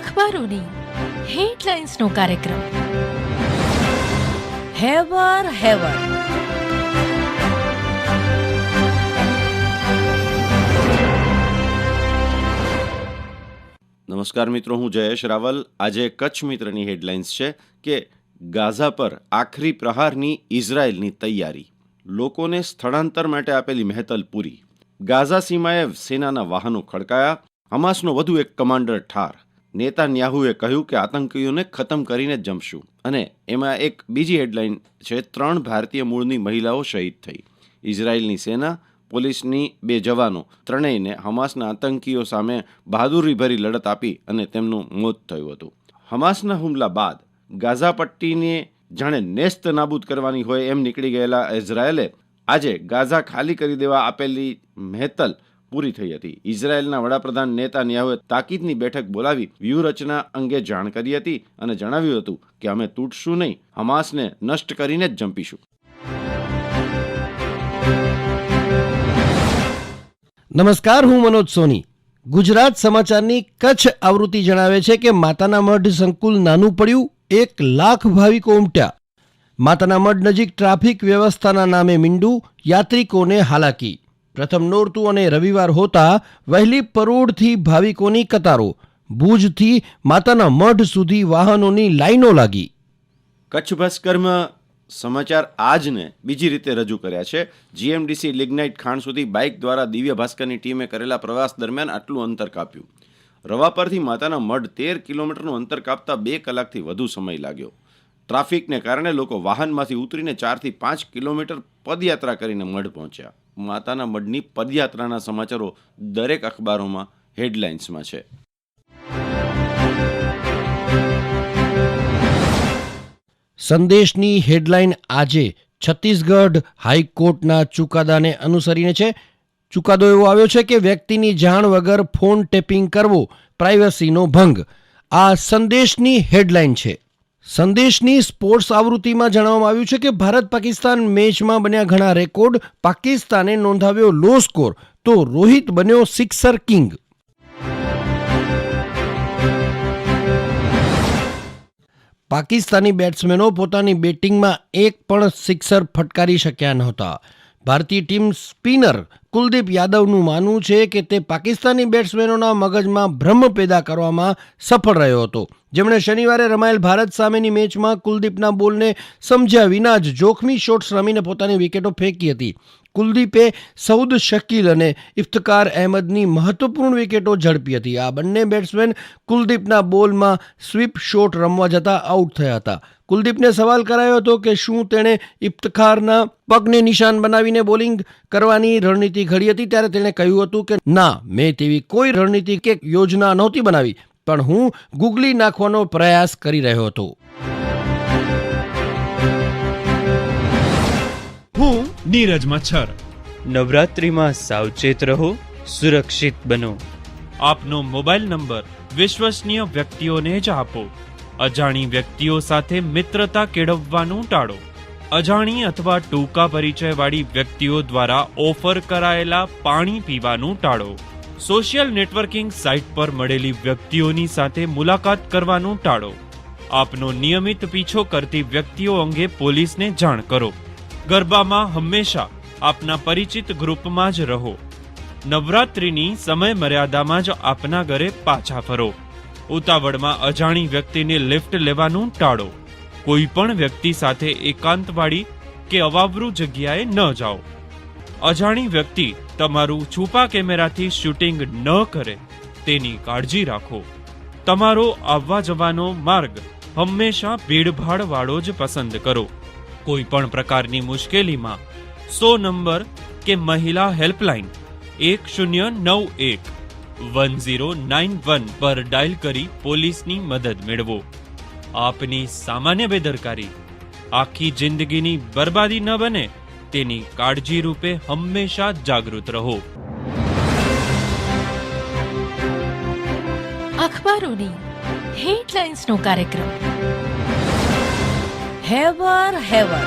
અખબારોની હેડલાઇન્સનો કાર્યક્રમ. હેવર હેવર. નમસ્કાર મિત્રો, હું જયેશ રાવલ. આજે કચ્છ મિત્રની હેડલાઇન્સ છે કે ગાઝા પર આખરી પ્રહારની ઇઝરાયેલની તૈયારી. લોકોને સ્થળાંતર માટે આપેલી મહેતલ પૂરી. ગાઝા સીમાએ સેનાના વાહનો ખડકાયા. હમાસનો વધુ એક કમાન્ડર ઠાર. નેતા ન્યાહુએ કહ્યું કે આતંકીઓને ખતમ કરીને જ જમશું. અને એમાં એક બીજી હેડલાઇન છે, ત્રણ ભારતીય મૂળની મહિલાઓ શહીદ થઈ. ઇઝરાયેલની સેના, પોલીસની બે જવાનો, ત્રણેયને હમાસના આતંકીઓ સામે બહાદુરીભરી લડત આપી અને તેમનું મોત થયું હતું. હમાસના હુમલા બાદ ગાઝા પટ્ટીને જાણે નેસ્ત નાબૂદ કરવાની હોય એમ નીકળી ગયેલા ઇઝરાયેલે આજે ગાઝા ખાલી કરી દેવા આપેલી મહેતલ પૂરી થઈ હતી. ઇઝરાયેલના વડાપ્રધાન નેતા ન્યાહુએ તાકીદની બેઠક બોલાવી વ્યૂહરચના અંગે જાણ કરી હતી અને જણાવ્યું હતું કે અમે તૂટશું નહીં, હમાસને નષ્ટ કરીને જ જંપીશું. નમસ્કાર, હું મનોજ સોની. ગુજરાત સમાચારની કચ્છ આવૃત્તિ જણાવે છે કે માતાના મઢ સંકુલ નાનું પડ્યું, એક લાખ ભાવિકો ઉમટ્યા. માતાના મઢ નજીક ટ્રાફિક વ્યવસ્થાના નામે મીંડું, યાત્રિકોને હાલાકી. પ્રથમ નોરતું અને રવિવાર હોતા વહેલી પરોડથી ભાવિકોની કતારો. ભુજથી માતાના મઢ સુધી વાહનોની લાઈનો લાગી. કચ્છ ભાસ્કરમાં સમાચાર આજને બીજી રીતે રજૂ કર્યા છે. જીએમડીસી લિગ્નાઇટ ખાણ સુધી બાઇક દ્વારા દિવ્ય ભાસ્કરની ટીમે કરેલા પ્રવાસ દરમિયાન આટલું અંતર કાપ્યું. રવા પરથી માતાના મઢ તેર કિલોમીટરનું અંતર કાપતા બે કલાકથી વધુ સમય લાગ્યો. ટ્રાફિકને કારણે લોકો વાહનમાંથી ઉતરીને ચારથી પાંચ કિલોમીટર પદયાત્રા કરીને મઢ પહોંચ્યા. માતાના મઢની પદયાત્રાના સમાચારો દરેક અખબારોમાં હેડલાઇન્સમાં છે. સંદેશની હેડલાઇન આજે છત્તીસગઢ હાઈકોર્ટના ચુકાદાને અનુસરીને છે. ચુકાદો એવો આવ્યો છે કે વ્યક્તિની જાણ વગર ફોન ટેપિંગ કરવો પ્રાઇવસીનો ભંગ. આ સંદેશની હેડલાઇન છે. સંદેશની સ્પોર્ટ્સ આવૃત્તિમાં જણાવવામાં આવ્યું છે કે ભારત પાકિસ્તાન મેચમાં બન્યા ઘણા રેકોર્ડ પાકિસ્તાને નોંધાવ્યો લો સ્કોર. તો રોહિત બન્યો સિક્સર કિંગ. પાકિસ્તાની બેટ્સમેનો પોતાની બેટિંગમાં એક પણ સિક્સર ફટકારી શક્યા નહોતા. ભારતીય ટીમ સ્પિનર કુલદીપ યાદવનું માનવું છે કે તે પાકિસ્તાની બેટ્સમેનોના મગજમાં ભ્રમ પેદા કરવામાં સફળ રહ્યો હતો. જેમણે શનિવારે રમાયેલ ભારત સામેની મેચમાં કુલદીપના બોલને સમજ્યા વિના જ જોખમી શોટ્સ રમીને પોતાની વિકેટો ફેંકી હતી. કુલદીપે સૌદ શકીલ અને ઇફ્તકાર અહેમદની મહત્વપૂર્ણ વિકેટો ઝડપી હતી. આ બંને બેટ્સમેન કુલદીપના બોલમાં સ્વીપ શોટ રમવા જતા આઉટ થયા હતા. કુલદીપને સવાલ કરાયો હતો કે શું તેણે ઇફ્તખારના પગને નિશાન બનાવીને બોલિંગ કરવાની રણનીતિ ઘડી હતી? ત્યારે તેણે કહ્યું હતું કે, ના, મેં તેવી કોઈ રણનીતિ કે યોજના નહોતી બનાવી, પણ હું ગુગલી નાખવાનો પ્રયાસ કરી રહ્યો હતો. નીરજ મચ્છર. નવરાત્રિમાં સાવચેત રહો સુરક્ષિત બનો. આપનો મોબાઈલ નંબર વિશ્વસનીય વ્યક્તિઓને જ આપો. અજાણી વ્યક્તિઓ સાથે મિત્રતા કેળવવાનું ટાળો. અજાણી અથવા ટૂંકા પરિચયવાળી વ્યક્તિઓ દ્વારા ઓફર કરાયેલા પાણી પીવાનું ટાળો. સોશિયલ નેટવર્કિંગ સાઇટ પર મળેલી વ્યક્તિઓની સાથે મુલાકાત કરવાનું ટાળો. આપનો નિયમિત પીછો કરતી વ્યક્તિઓ અંગે પોલીસને જાણ કરો. ગરબામાં હંમેશા આપના પરિચિત ગ્રુપમાં જ રહો. નવરાત્રિની સમય મર્યાદામાં જ આપના ઘરે પાછા ફરો. ઉતાવળમાં અજાણી વ્યક્તિને લિફ્ટ લેવાનું ટાળો. કોઈ પણ વ્યક્તિ સાથે એકાંતવાળી કે અવાવરું જગ્યાએ ન જાઓ. અજાણી વ્યક્તિ તમારું છુપા કેમેરાથી શૂટિંગ ન કરે તેની કાળજી રાખો. તમારો આવવા જવાનો માર્ગ હંમેશા ભીડભાડ વાળો જ પસંદ કરો. કોઈ પણ પ્રકારની મુશ્કેલીમાં, સો નંબર કે મહિલા હેલ્પલાઇન એક શૂન્ય નવ એક વન ઝીરો નાઇન વન પર ડાયલ કરી પોલીસની મદદ મેળવો. આપની સામાન્ય બેદરકારી, આખી જિંદગીની બરબાદી ન બને, તેની કાળજી રૂપે હંમેશા જાગૃત રહો. અખબારોની હેડલાઇન્સનો કાર્યક્રમ. હેવર હેવર